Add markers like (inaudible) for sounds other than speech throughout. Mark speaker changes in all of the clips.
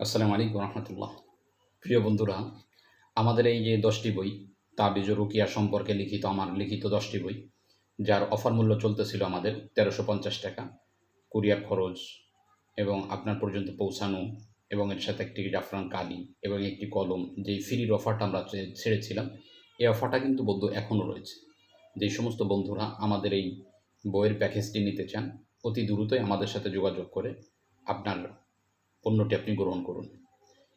Speaker 1: আসসালামু আলাইকুম রহমতুল্লাহ। প্রিয় বন্ধুরা, আমাদের এই যে দশটি বই তাবিজ রুকিয়া সম্পর্কে লিখিত, আমার লিখিত দশটি বই, যার অফার মূল্য চলতেছিল আমাদের তেরোশো পঞ্চাশ টাকা, কুরিয়ার খরচ এবং আপনার পর্যন্ত পৌঁছানো এবং এর সাথে একটি জাফরান কালি এবং একটি কলম যেই ফ্রির অফারটা আমরা ছেড়েছিলাম, এই অফারটা কিন্তু বদ্ধ এখনও রয়েছে। যেই সমস্ত বন্ধুরা আমাদের এই বইয়ের প্যাকেজটি নিতে চান, অতি দ্রুতই আমাদের সাথে যোগাযোগ করে আপনার পণ্যটি আপনি গ্রহণ করুন।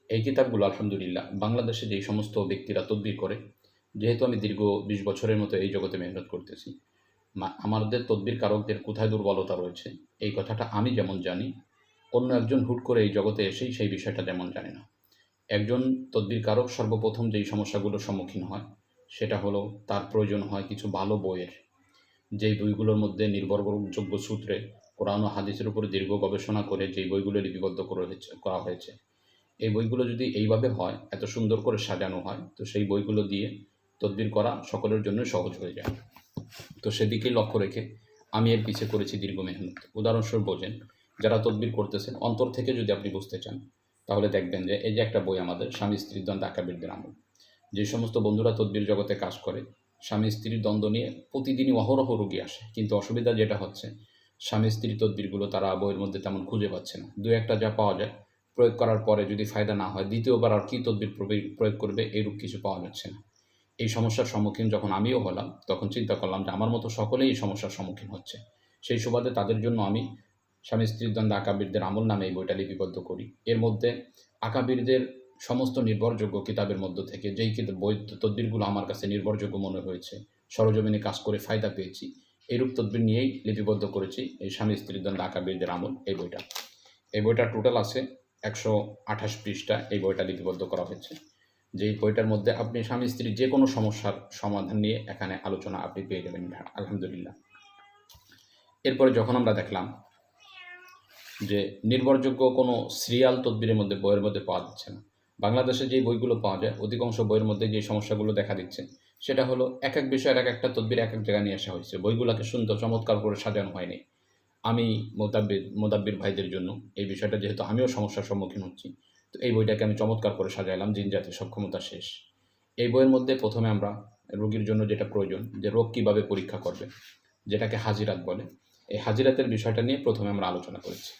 Speaker 1: এই কিতাবগুলো আলহামদুলিল্লাহ বাংলাদেশে যেই সমস্ত ব্যক্তিরা তদবির করে, যেহেতু আমি দীর্ঘ বিশ বছরের মতো এই জগতে মেহনত করতেছি আমাদের তদবির কারকদের কোথায় দুর্বলতা রয়েছে, এই কথাটা আমি যেমন জানি, অন্য একজন হুট করে এই জগতে এসেই সেই বিষয়টা যেমন জানে না। একজন তদবির কারক সর্বপ্রথম যেই সমস্যাগুলোর সম্মুখীন হয়, সেটা হলো তার প্রয়োজন হয় কিছু ভালো বইয়ের। যেই বইগুলোর মধ্যে নির্ভরযোগ্য সূত্রে কোরআন ও হাদিসের উপর দীর্ঘ গবেষণা করে যেই বইগুলো লিপিবদ্ধ করা হয়েছে করা হয়েছে, এই বইগুলো যদি এইভাবে হয়, এত সুন্দর করে সাজানো হয়, তো সেই বইগুলো দিয়ে তদবির করা সকলের জন্য সহজ হয়ে যায়। তো সেদিকেই লক্ষ্য রেখে আমি এর পিছে করেছি দীর্ঘ মেহনত। উদাহরণস্বরূপ বোঝেন যারা তদবির করতেছেন, অন্তর থেকে যদি আপনি বুঝতে চান, তাহলে দেখবেন যে এই যে একটা বই আমাদের স্বামী স্ত্রীর দ্বন্দ্ব আকাবিরদের আমল। যে সমস্ত বন্ধুরা তদবির জগতে কাজ করে, স্বামী স্ত্রীর দ্বন্দ্ব নিয়ে প্রতিদিনই অহরহ রোগী আসে। কিন্তু অসুবিধা যেটা হচ্ছে স্বামী স্ত্রী তদবিরগুলো তারা বইয়ের মধ্যে তেমন খুঁজে পাচ্ছে না। দু একটা যা পাওয়া যায়, প্রয়োগ করার পরে যদি ফায়দা না হয়, দ্বিতীয়বার আর কী তদবির প্রয়োগ করবে এরূপ কিছু পাওয়া যাচ্ছে না। এই সমস্যার সম্মুখীন যখন আমিও হলাম, তখন চিন্তা করলাম যে আমার মতো সকলেই এই সমস্যার সম্মুখীন হচ্ছে। সেই সুবাদে তাদের জন্য আমি স্বামী স্ত্রীর দ্বন্দ্ব আকাবিরদের আমল নামে এই বইটা লিপিবদ্ধ করি। এর মধ্যে আকাবিরদের সমস্ত নির্ভরযোগ্য কিতাবের মধ্য থেকে যেই কিতাব, বই তদবিরগুলো আমার কাছে নির্ভরযোগ্য মনে হয়েছে, সরজমিনে কাজ করে ফায়দা পেয়েছি এইরূপ তদবির নিয়েই লিপিবদ্ধ করেছি এই স্বামী স্ত্রীর দ্বন্দ্ব আকাবিরদের আমল, এই বইটা। এই বইটা টোটাল আছে একশো আঠাশ পৃষ্ঠা, এই বইটা লিপিবদ্ধ করা হয়েছে। যেই বইটার মধ্যে আপনি স্বামী স্ত্রীর যে কোনো সমস্যার সমাধান নিয়ে এখানে আলোচনা আপনি পেয়ে যাবেন আলহামদুলিল্লাহ। এরপরে যখন আমরা দেখলাম যে নির্ভরযোগ্য কোনো সিরিয়াল তদবিরের মধ্যে বইয়ের মধ্যে পাওয়া যাচ্ছে না, বাংলাদেশে যে বইগুলো পাওয়া যায়, অধিকাংশ বইয়ের মধ্যে যে সমস্যাগুলো দেখা দিচ্ছে সেটা হলো এক এক বিষয়ের এক একটা তদবির এক এক জায়গায় নিয়ে আসা হয়েছে। বইগুলোকে সুন্দর, চমৎকার করে সাজানো হয়নি। আমি মোতাব্বির মোদাব্বির ভাইদের জন্য এই বিষয়টা যেহেতু আমিও সমস্যার সম্মুখীন হচ্ছি, তো এই বইটাকে আমি চমৎকার করে সাজাইলাম জিন জাতির সক্ষমতা শেষ। এই বইয়ের মধ্যে প্রথমে আমরা রোগীর জন্য যেটা প্রয়োজন, যে রোগ কীভাবে পরীক্ষা করবে, যেটাকে হাজিরাত বলে, এই হাজিরাতের বিষয়টা নিয়ে প্রথমে আমরা আলোচনা করেছি।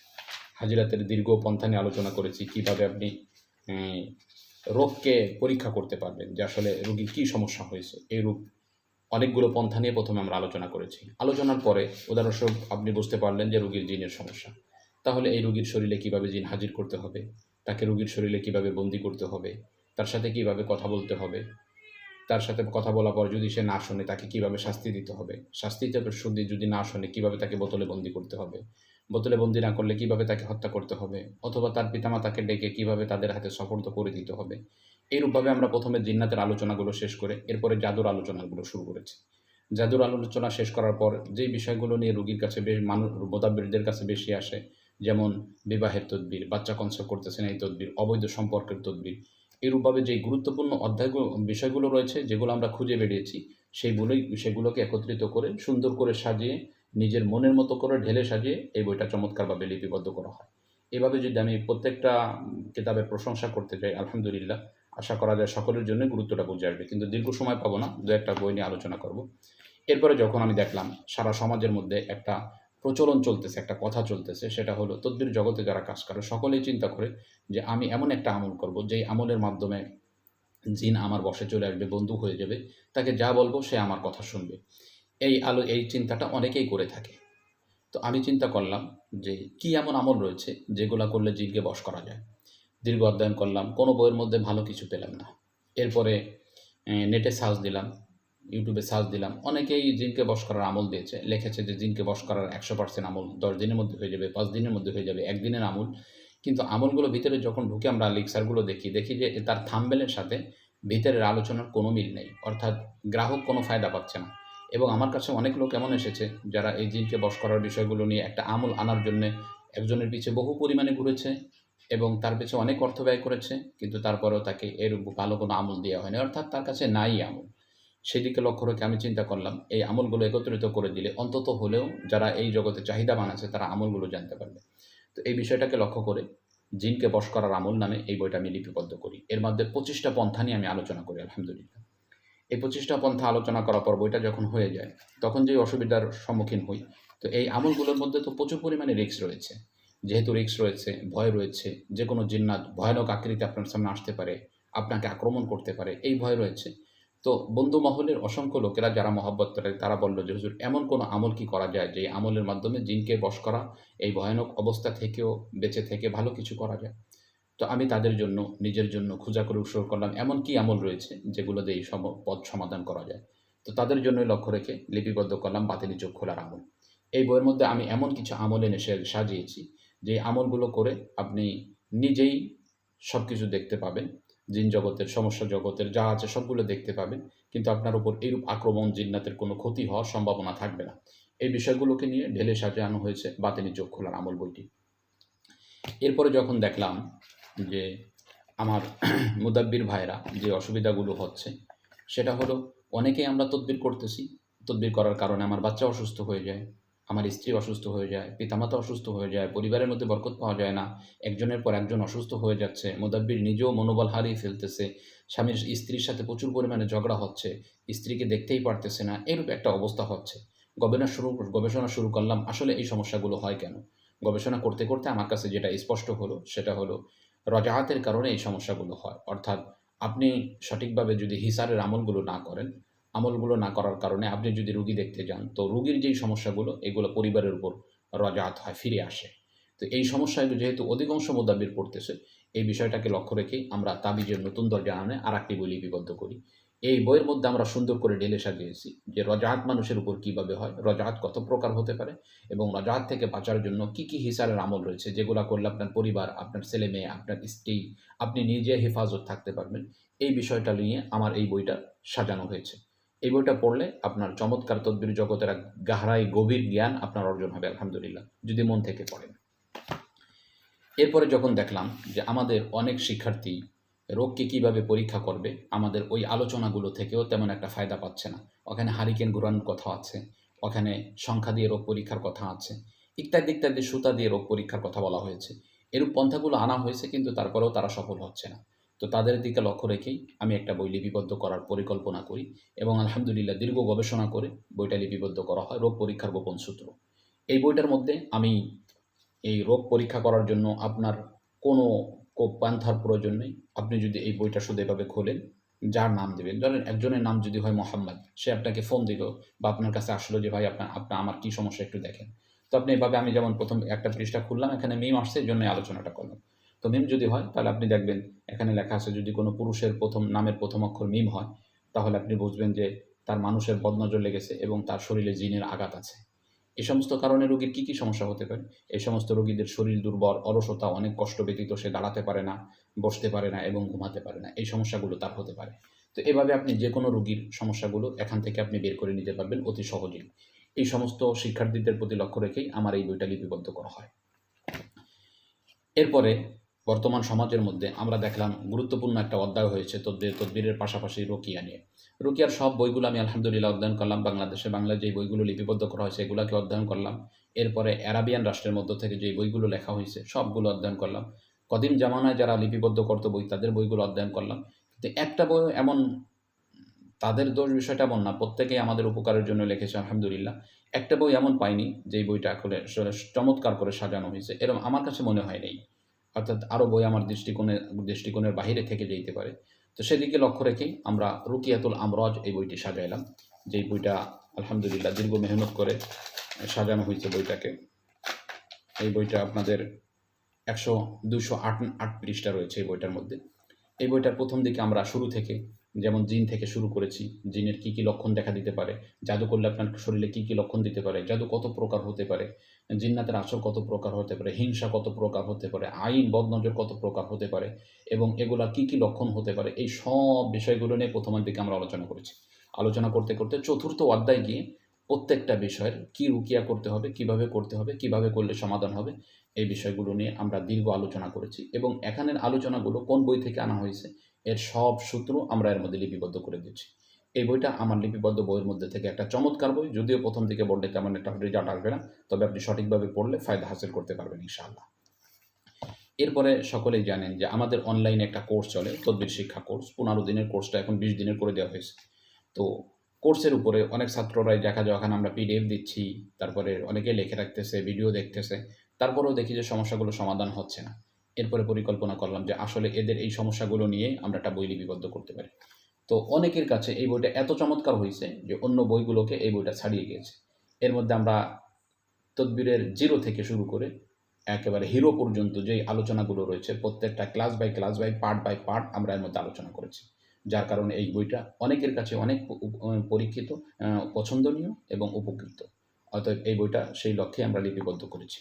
Speaker 1: হাজিরাতের দীর্ঘ পন্থা নিয়ে আলোচনা করেছি, কীভাবে আপনি রোগকে পরীক্ষা করতে পারবেন যে আসলে রোগীর কী সমস্যা হয়েছে। এই রোগ অনেকগুলো পন্থা নিয়ে প্রথমে আমরা আলোচনা করেছি। আলোচনার পরে উদাহরণস্বরূপ আপনি বুঝতে পারলেন যে রোগীর জিনের সমস্যা। তাহলে এই রোগীর শরীরে কীভাবে জিন হাজির করতে হবে? তাকে রোগীর শরীরে কীভাবে বন্দি করতে হবে? তার সাথে কীভাবে কথা বলতে হবে? তার সাথে কথা বলার পর যদি সে না শোনে তাকে কীভাবে শাস্তি দিতে হবে? শাস্তি যদি না শোনে কীভাবে তাকে বোতলে বন্দি করতে হবে? বোতলে বন্দি না করলে কীভাবে তাকে হত্যা করতে হবে? অথবা তার পিতামাতাকে ডেকে কীভাবে তাদের হাতে সফর্দ করে দিতে হবে? এইরূপভাবে আমরা প্রথমে জিন্নাতের আলোচনাগুলো শেষ করে এরপরে জাদুর আলোচনাগুলো শুরু করেছি। জাদুর আলোচনা শেষ করার পর যেই বিষয়গুলো নিয়ে রোগীর কাছে বেশ মানুষ মোদাব্বিরদের কাছে বেশি আসে, যেমন বিবাহের তদবির, বাচ্চা কনসেপ্ট করতেছেন এই তদবির, অবৈধ সম্পর্কের তদবির এইরূপভাবে যেই গুরুত্বপূর্ণ অধ্যায়গুলো, বিষয়গুলো রয়েছে যেগুলো আমরা খুঁজে বেরিয়েছি, সেইগুলোই, সেগুলোকে একত্রিত করে সুন্দর করে সাজিয়ে নিজের মনের মতো করে ঢেলে সাজিয়ে এই বইটা চমৎকারভাবে লিপিবদ্ধ করা হয়। এভাবে যদি আমি প্রত্যেকটা কিতাবের প্রশংসা করতে চাই, আলহামদুলিল্লাহ, আশা করা যায় সকলের জন্য গুরুত্বটা বুঝে আসবে। কিন্তু দীর্ঘ সময় পাবো না, দু একটা বই নিয়ে আলোচনা করব। এরপরে যখন আমি দেখলাম সারা সমাজের মধ্যে একটা প্রচলন চলতেছে, একটা কথা চলতেছে, সেটা হলো তদ্বির জগতে যারা কাজ করে, সকলেই চিন্তা করে যে আমি এমন একটা আমল করব, যেই আমলের মাধ্যমে জিন আমার বসে চলে আসবে বন্ধু হয়ে যাবে, তাকে যা বলব সে আমার কথা শুনবে। এই আলো, এই চিন্তাটা অনেকেই করে থাকে। তো আমি চিন্তা করলাম যে, কি এমন আমল রয়েছে যেগুলো করলে জিনকে বশ করা যায়? দীর্ঘ অধ্যয়ন করলাম, কোনো বইয়ের মধ্যে ভালো কিছু পেলাম না। এরপরে নেটে সার্চ দিলাম, ইউটিউবে সার্চ দিলাম, অনেকেই জিনকে বশ করার আমল দিয়েছে। লিখেছে যে জিনকে বশ করার একশো পার্সেন্ট আমল দশ দিনের মধ্যে হয়ে যাবে, পাঁচ দিনের মধ্যে হয়ে যাবে, একদিনের আমল। কিন্তু আমলগুলো ভিতরে যখন ঢুকে আমরা লিক্সারগুলো দেখি দেখি যে, তার থাম্বেলের সাথে ভিতরের আলোচনার কোনো মিল নেই। অর্থাৎ গ্রাহক কোনো ফায়দা পাচ্ছে না। এবং আমার কাছে অনেক লোক এমন এসেছে যারা এই জিনকে বশ করার বিষয়গুলো নিয়ে একটা আমল আনার জন্য একজনের পিছে বহু পরিমাণে ঘুরেছে এবং তার পিছে অনেক অর্থ ব্যয় করেছে, কিন্তু তারপরেও তাকে এর ভালো কোনো আমল দেওয়া হয়নি। অর্থাৎ তার কাছে নাই আমল। সেদিকে লক্ষ্য রেখে আমি চিন্তা করলাম, এই আমলগুলো একত্রিত করে দিলে অন্তত হলেও যারা এই জগতে চাহিদা বানাচ্ছে তারা আমলগুলো জানতে পারবে। তো এই বিষয়টাকে লক্ষ্য করে জিনকে বশ করার আমল নামে এই বইটা আমি লিপিবদ্ধ করি। এর মধ্যে পঁচিশটা পন্থা নিয়ে আমি আলোচনা করি, আলহামদুলিল্লাহ। এই পঁচিশটা পন্থা আলোচনা করার পর বইটা যখন হয়ে যায়, তখন যে অসুবিধার সম্মুখীন হই। তো এই আমলগুলোর মধ্যে তো প্রচুর পরিমাণে রিস্ক রয়েছে। যেহেতু রিস্ক রয়েছে, ভয় রয়েছে, যে কোনো জিন্নাত, ভয়ানক আকৃতি আপনার সামনে আসতে পারে, আপনাকে আক্রমণ করতে পারে, এই ভয় রয়েছে। তো বন্ধু মহলের অসংখ্য লোকেরা যারা মহব্বত করে, তারা বলল যে, হুজুর, এমন কোনো আমল কি করা যায় যে আমলের মাধ্যমে জিনকে বশ করা, এই ভয়ানক অবস্থা থেকেও, বেঁচে থেকে ভালো কিছু করা যায়? তো আমি তাদের জন্য, নিজের জন্য খোঁজা করে উৎসর্গ করলাম। এমন কি আমল রয়েছে যেগুলো দিয়ে এই পদ সমাধান করা যায়। তো তাদের জন্যই লক্ষ্য রেখে লিপিবদ্ধ করলাম বাতিলি চোখ খোলার আমল। এই বইয়ের মধ্যে আমি এমন কিছু আমল এনে সাজিয়েছি যে আমলগুলো করে আপনি নিজেই সব কিছু দেখতে পাবেন। জিন জগতের, সমস্যা জগতের যা আছে সবগুলো দেখতে পাবেন। কিন্তু আপনার উপর এইরূপ আক্রমণ, জিন্নাতের কোনো ক্ষতি হওয়ার সম্ভাবনা থাকবে না। এই বিষয়গুলোকে নিয়ে ঢেলে সাজানো হয়েছে বাতিনি চোখ খোলার আমল বইটি। এরপরে যখন দেখলাম যে আমার (clears throat) মুদাব্বির ভাইরা যে অসুবিধাগুলো হচ্ছে, সেটা হলো অনেকেই আমরা তদবির করতেছি। তদবির করার কারণে আমার বাচ্চা অসুস্থ হয়ে যায়, আমার স্ত্রী অসুস্থ হয়ে যায়, পিতামাতা অসুস্থ হয়ে যায়, পরিবারের মধ্যে বরকত পাওয়া যায় না, একজনের পর একজন অসুস্থ হয়ে যাচ্ছে, মোদাব্বির নিজেও মনোবল হারিয়ে ফেলতেছে, স্বামীর স্ত্রীর সাথে প্রচুর পরিমাণে ঝগড়া হচ্ছে, স্ত্রীকে দেখতেই পারতেছে না, এরূপ একটা অবস্থা হচ্ছে। গবেষণা শুরু গবেষণা শুরু করলাম, আসলে এই সমস্যাগুলো হয় কেন? গবেষণা করতে করতে আমার কাছে যেটা স্পষ্ট হলো, সেটা হলো রজাহাতের কারণে এই সমস্যাগুলো হয়। অর্থাৎ আপনি সঠিকভাবে যদি হিসারের আমলগুলো না করেন, আমলগুলো না করার কারণে আপনি যদি রুগী দেখতে যান, তো রুগীর যেই সমস্যাগুলো, এগুলো পরিবারের উপর রজাহাত হয়, ফিরে আসে। তো এই সমস্যাগুলো যেহেতু অধিকাংশ মোদাবির পড়তেছে, এই বিষয়টাকে লক্ষ্য রেখেই আমরা তাবিজের নতুন দরজা আনে আর একটি বই লিপিবদ্ধ করি। এই বইয়ের মধ্যে আমরা সুন্দর করে ঢেলে সাজিয়েছি যে রজাহাত মানুষের উপর কীভাবে হয় রজাহাত কত প্রকার হতে পারে এবং রজাহাত থেকে বাঁচার জন্য কি কি হিসারের আমল রয়েছে যেগুলো করলে আপনার পরিবার, আপনার ছেলে মেয়ে, আপনার স্ত্রী, আপনি নিজে হেফাজত থাকতে পারবেন। এই বিষয়টা নিয়ে আমার এই বইটা সাজানো হয়েছে। এই বইটা পড়লে আপনার চমৎকার তদ্বির জগতের এক গাহরাই গভীর জ্ঞান আপনার অর্জন হবে, আলহামদুলিল্লাহ, যদি মন থেকে পড়েন। এরপরে যখন দেখলাম যে আমাদের অনেক শিক্ষার্থী রোগকে কীভাবে পরীক্ষা করবে, আমাদের ওই আলোচনাগুলো থেকেও তেমন একটা ফায়দা পাচ্ছে না। ওখানে হারিকেন গুরানোর কথা আছে, ওখানে সংখ্যা দিয়ে রোগ পরীক্ষার কথা আছে, ইত্যাদি ইত্যাদি সুতা দিয়ে রোগ পরীক্ষার কথা বলা হয়েছে। এরূপ পন্থাগুলো আনা হয়েছে কিন্তু তারপরেও তারা সফল হচ্ছে না। তো তাদের দিকে লক্ষ্য রেখেই আমি একটা বই লিপিবদ্ধ করার পরিকল্পনা করি এবং আলহামদুলিল্লাহ দীর্ঘ গবেষণা করে বইটা লিপিবদ্ধ করা হয়, রোগ পরীক্ষার গোপন সূত্র। এই বইটার মধ্যে আমি এই রোগ পরীক্ষা করার জন্য আপনার কোনো পান্থার প্রয়োজন নেই। আপনি যদি এই বইটা শুধু এভাবে খোলেন, যার নাম দেবেন, ধরেন একজনের নাম যদি হয় মোহাম্মদ, সে আপনাকে ফোন দিল বা আপনার কাছে আসলো যে, ভাই, আপনার আপনার, আমার কী সমস্যা একটু দেখেন। তো আপনি এভাবে, আমি যেমন প্রথম একটা পৃষ্ঠা খুললাম, এখানে মিম আসছে, এই জন্য আলোচনাটা করলাম। তো মিম যদি হয়, তাহলে আপনি দেখবেন, এখানে লেখা আছে, যদি কোনো পুরুষের প্রথম, নামের প্রথম অক্ষর মিম হয়, তাহলে আপনি বুঝবেন যে, তার মানুষের বদনজর লেগেছে এবং তার শরীরে জিনের আঘাত আছে। এই সমস্ত কারণে রোগীর কী কী সমস্যা হতে পারে? এই সমস্ত রোগীদের শরীর দুর্বল, অলসতা, অনেক কষ্ট ব্যতীত সে দাঁড়াতে পারে না, বসতে পারে না এবং ঘুমাতে পারে না। এই সমস্যাগুলো তার হতে পারে। তো এভাবে আপনি যে কোনো রোগীর সমস্যাগুলো এখান থেকে আপনি বের করে নিতে পারবেন অতি সহজেই। এই সমস্ত শিক্ষার্থীদের প্রতি লক্ষ্য রেখেই আমার এই বইটা লিপিবদ্ধ করা হয়। এরপরে বর্তমান সমাজের মধ্যে আমরা দেখলাম গুরুত্বপূর্ণ একটা অধ্যায় হয়েছে তদ্বির তদ্বিরের পাশাপাশি রোকিয়া নিয়ে। রোকিয়ার সব বইগুলো আমি আলহামদুলিল্লাহ অধ্যয়ন করলাম, বাংলাদেশে বাংলায় যে বইগুলো লিপিবদ্ধ করা হয়েছে এগুলোকে অধ্যয়ন করলাম। এরপরে অ্যারাবিয়ান রাষ্ট্রের মধ্য থেকে যে বইগুলো লেখা হয়েছে সবগুলো অধ্যয়ন করলাম। কদিম জামানায় যারা লিপিবদ্ধ করতো বই, তাদের বইগুলো অধ্যয়ন করলাম। কিন্তু একটা বই এমন তাদের দোষ বিষয়টা এমন না, প্রত্যেকেই আমাদের উপকারের জন্য লিখেছে, আলহামদুলিল্লাহ। একটা বই এমন পাইনি, যেই বইটা আসলে চমৎকার করে সাজানো হয়েছে। এরকম আমার কাছে মনে হয় নেই। অর্থাৎ আরও বই আমার দৃষ্টিকোণে, দৃষ্টিকোণের বাইরে থেকে যেতে পারে। তো সেদিকে লক্ষ্য রেখেই আমরা রুকিয়াতুল আমরজ এই বইটি সাজাইলাম। যেই বইটা আলহামদুলিল্লাহ দীর্ঘ মেহনত করে সাজানো হয়েছে বইটাকে। এই বইটা আপনাদের একশো দুশো আট আট পৃষ্ঠা রয়েছে এই বইটার মধ্যে। এই বইটার প্রথম দিকে আমরা শুরু থেকে, যেমন জিন থেকে শুরু করেছি, জিনের কি কি লক্ষণ দেখা দিতে পারে জাদু করলে আপনার শরীরে কি কি লক্ষণ দিতে পারে, জাদু কত প্রকার হতে পারে জিন্নাতের আসর কত প্রকার হতে পারে, হিংসা কত প্রকার হতে পারে, আইন, বদনজর কত প্রকার হতে পারে এবং এগুলা কি কি লক্ষণ হতে পারে, এই সব বিষয়গুলো নিয়ে প্রথমের দিকে আমরা আলোচনা করেছি। আলোচনা করতে করতে চতুর্থ অধ্যায় গিয়ে প্রত্যেকটা বিষয়ের কি রুকিয়া করতে হবে, কীভাবে করতে হবে, কীভাবে করলে সমাধান হবে, এই বিষয়গুলো নিয়ে আমরা দীর্ঘ আলোচনা করেছি এবং এখানের আলোচনাগুলো কোন বই থেকে আনা হয়েছে, এর সব সূত্র আমরা এর মধ্যে লিপিবদ্ধ করে দিচ্ছি এই বইটা আমার লিপিবদ্ধ বইয়ের মধ্যে থেকে একটা চমৎকার বই। যদিও প্রথম দিকে বললে তেমন একটা রেজাল্ট আসবে না, তবে আপনি সঠিকভাবে পড়লে ফায়দা হাসিল করতে পারবেন ইনশাআল্লাহ। এরপরে সকলেই জানেন যে আমাদের অনলাইনে একটা কোর্স চলে, তদ্বির শিক্ষা কোর্স পনেরো দিনের কোর্সটা এখন বিশ দিনের করে দেওয়া হয়েছে। তো কোর্সের উপরে অনেক ছাত্ররাই দেখা যায়, ওখানে আমরা পিডিএফ দিচ্ছি, তারপরে অনেকে লিখে রাখতেছে ভিডিও দেখতেছে। তারপরেও দেখি যে সমস্যাগুলো সমাধান হচ্ছে না। এরপরে পরিকল্পনা করলাম যে আসলে এদের এই সমস্যাগুলো নিয়ে আমরা একটা বই লিপিবদ্ধ করতে পারি। তো অনেকের কাছে এই বইটা এত চমৎকার হয়েছে যে অন্য বইগুলোকে এই বইটা ছাড়িয়ে গিয়েছে। এর মধ্যে আমরা তদবিরের জিরো থেকে শুরু করে একেবারে হিরো পর্যন্ত যেই আলোচনাগুলো রয়েছে, প্রত্যেকটা class by class by part by part আমরা এর মধ্যে আলোচনা করেছি। যার কারণে এই বইটা অনেকের কাছে অনেক পরীক্ষিত পছন্দনীয় এবং উপকৃত। অতএব এই বইটা সেই লক্ষ্যে আমরা লিপিবদ্ধ করেছি।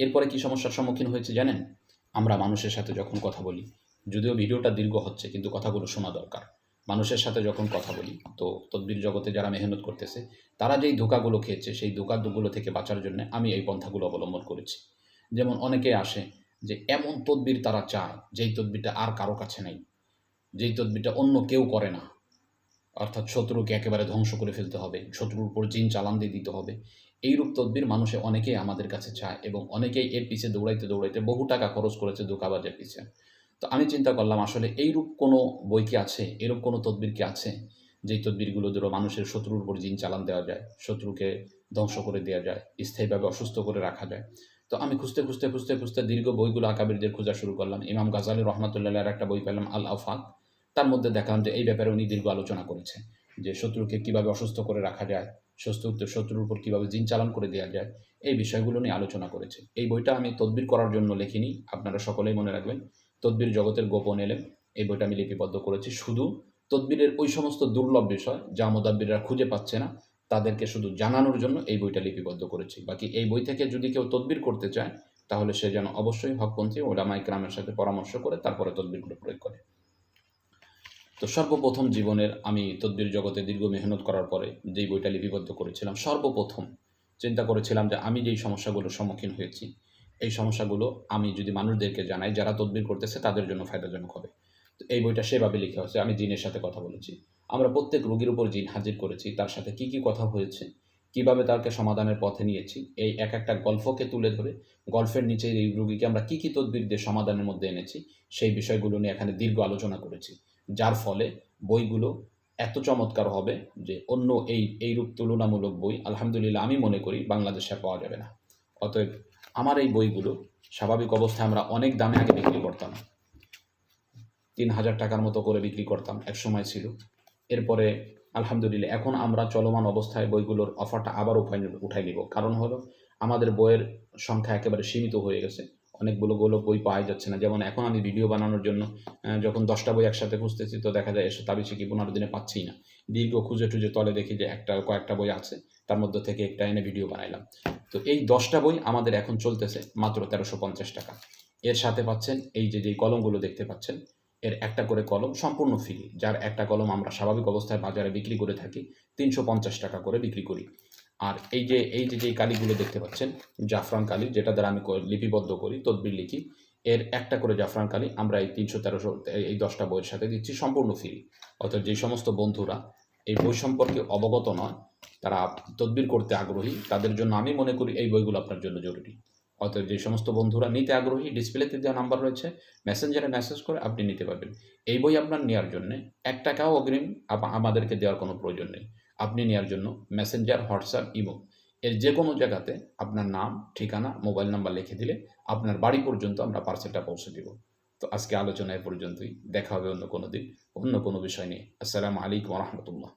Speaker 1: এরপরে কি সমস্যার সম্মুখীন হয়েছে জানেন? আমরা মানুষের সাথে যখন কথা বলি যদিও ভিডিওটা দীর্ঘ হচ্ছে, কিন্তু কথাগুলো শোনা দরকার। মানুষের সাথে যখন কথা বলি, তো তদ্বির জগতে যারা মেহনত করতেছে, তারা যেই ধোকাগুলো খেয়েছে, সেই ধোকাগুলো থেকে বাঁচার জন্য আমি এই পন্থাগুলো অবলম্বন করেছি। যেমন অনেকে আসে যে, এমন তদবির তারা চায়, যেই তদবিরটা আর কারও কাছে নেই, যেই তদবিরটা অন্য কেউ করে না। অর্থাৎ শত্রুকে একেবারে ধ্বংস করে ফেলতে হবে, শত্রুর উপর জিন চালান দিয়ে দিতে হবে। এইরূপ তদবির মানুষে অনেকেই আমাদের কাছে চায় এবং অনেকেই এর পিছে দৌড়াইতে দৌড়াইতে বহু টাকা খরচ করেছে দোকাবাজের পিছে। তো আমি চিন্তা করলাম, আসলে এইরূপ কোনো বই কি আছে? এরূপ কোনো তদবির কি আছে? যেই তদবিরগুলো ধরো মানুষের শত্রুর উপর জিন চালান দেওয়া যায়, শত্রুকে ধ্বংস করে দেওয়া যায়, স্থায়ীভাবে অসুস্থ করে রাখা যায়। তো আমি খুঁজতে খুঁজতে খুঁজতে খুঁজতে দীর্ঘ বইগুলো আকাবিরদের খোঁজা শুরু করলাম। ইমাম গাজালি রহমতুল্লাহ একটা বই পেলাম আল আফাক তার মধ্যে দেখলাম যে এই ব্যাপারে উনি দীর্ঘ আলোচনা করেছে যে শত্রুকে কীভাবে অসুস্থ করে রাখা যায় শত্রু শত্রুর উপর কীভাবে জিন চালান করে দেওয়া যায়, এই বিষয়গুলো নিয়ে আলোচনা করেছে। এই বইটা আমি তদবির করার জন্য লেখিনি, আপনারা সকলেই মনে রাখবেন। তদবির জগতের গোপন এলেম, এই বইটা আমি লিপিবদ্ধ করেছি। শুধু তদবিরের ওই সমস্ত দুর্লভ বিষয় যা মোদাব্বিররা খুঁজে পাচ্ছে না, তাদেরকে শুধু জানানোর জন্য এই বইটা লিপিবদ্ধ করেছি। বাকি এই বই থেকে যদি কেউ তদবির করতে চায়, তাহলে সে যেন অবশ্যই হকপন্থী ওলামাই ক্রামের সাথে পরামর্শ করে তারপরে তদবিরগুলো প্রয়োগ করে। তো সর্বপ্রথম জীবনের আমি তদ্বির জগতে দীর্ঘ মেহনত করার পরে যেই বইটা লিপিবদ্ধ করেছিলাম, সর্বপ্রথম চিন্তা করেছিলাম যে আমি যেই সমস্যাগুলোর সম্মুখীন হয়েছি এই সমস্যাগুলো আমি যদি মানুষদেরকে জানাই, যারা তদবির করতেছে, তাদের জন্য ফায়দাজনক হবে। তো এই বইটা সেভাবে লিখা হয়েছে আমি জিনের সাথে কথা বলেছি। আমরা প্রত্যেক রোগীর উপর জিন হাজির করেছি, তার সাথে কি কি কথা হয়েছে, কীভাবে তাকে সমাধানের পথে নিয়েছি, এই এক একটা গল্পকে তুলে ধরে, গল্পের নিচে এই রোগীকে আমরা কি কি তদবির দিয়ে সমাধানের মধ্যে এনেছি, সেই বিষয়গুলো নিয়ে এখানে দীর্ঘ আলোচনা করেছি। যার ফলে বইগুলো এত চমৎকার হবে যে অন্য এই, এইরূপ তুলনামূলক বই, আলহামদুলিল্লাহ, আমি মনে করি বাংলাদেশে পাওয়া যাবে না। অতএব আমার এই বইগুলো স্বাভাবিক অবস্থায় আমরা অনেক দামে আগে বিক্রি করতাম। তিন হাজার টাকার মতো করে বিক্রি করতাম, এক সময় ছিল। এরপরে আলহামদুলিল্লাহ এখন আমরা চলমান অবস্থায় বইগুলোর অফারটা আবার উঠাই উঠাই নিব। কারণ হলো আমাদের বইয়ের সংখ্যা একেবারে সীমিত হয়ে গেছে। অনেকগুলো গুলো বই পাওয়া যাচ্ছে না। যেমন এখন আমি ভিডিও বানানোর জন্য যখন দশটা বই একসাথে খুঁজতেছি তো দেখা যায় এসে তাবিছে কি পনেরো দিনে পাচ্ছি না। দীর্ঘ খুঁজে টুজে তলে দেখি যে একটা কয়েকটা বই আছে। তার মধ্যে থেকে একটা এনে ভিডিও বানাইলাম। তো এই দশটা বই আমাদের এখন চলতেছে মাত্র তেরোশো পঞ্চাশ টাকা। এর সাথে পাচ্ছেন এই যে যে কলমগুলো দেখতে পাচ্ছেন, এর একটা করে কলম সম্পূর্ণ ফ্রি যার একটা কলম আমরা স্বাভাবিক অবস্থায় বাজারে বিক্রি করে থাকি, তিনশো পঞ্চাশ টাকা করে বিক্রি করি। আর এই যে এই যে যে কালিগুলো দেখতে পাচ্ছেন, জাফরান কালি, যেটা দ্বারা আমি লিপিবদ্ধ করি, তদবির লিখি, এর একটা করে জাফরান কালি আমরা এই তিনশো তেরোশো, এই দশটা বইয়ের সাথে দিচ্ছি সম্পূর্ণ ফ্রি অর্থাৎ যে সমস্ত বন্ধুরা এই বই সম্পর্কে অবগত নয় তারা তদবির করতে আগ্রহী। তাদের জন্য আমি মনে করি এই বইগুলো আপনার জন্য জরুরি। অতএব যে সমস্ত বন্ধুরা নিতে আগ্রহী ডিসপ্লেতে দেওয়া নাম্বার রয়েছে মেসেঞ্জারে মেসেজ করে আপনি নিতে পারবেন। এই বই আপনার নেওয়ার জন্য এক টাকাও অগ্রিম আমাদেরকে দেওয়ার কোনো প্রয়োজন নেই। আপনি নেওয়ার জন্য মেসেঞ্জার হোয়াটসঅ্যাপ ইমো এর যে কোনো জায়গাতে আপনার নাম, ঠিকানা মোবাইল নাম্বার লিখে দিলে আপনার বাড়ি পর্যন্ত আমরা পার্সেলটা পৌঁছে দিব। তো আজকে আলোচনা এ পর্যন্তই। দেখা হবে অন্য কোনো দিন, অন্য কোনো বিষয় নিয়ে। আসসালামু আলাইকুম রহমতুল্লাহ।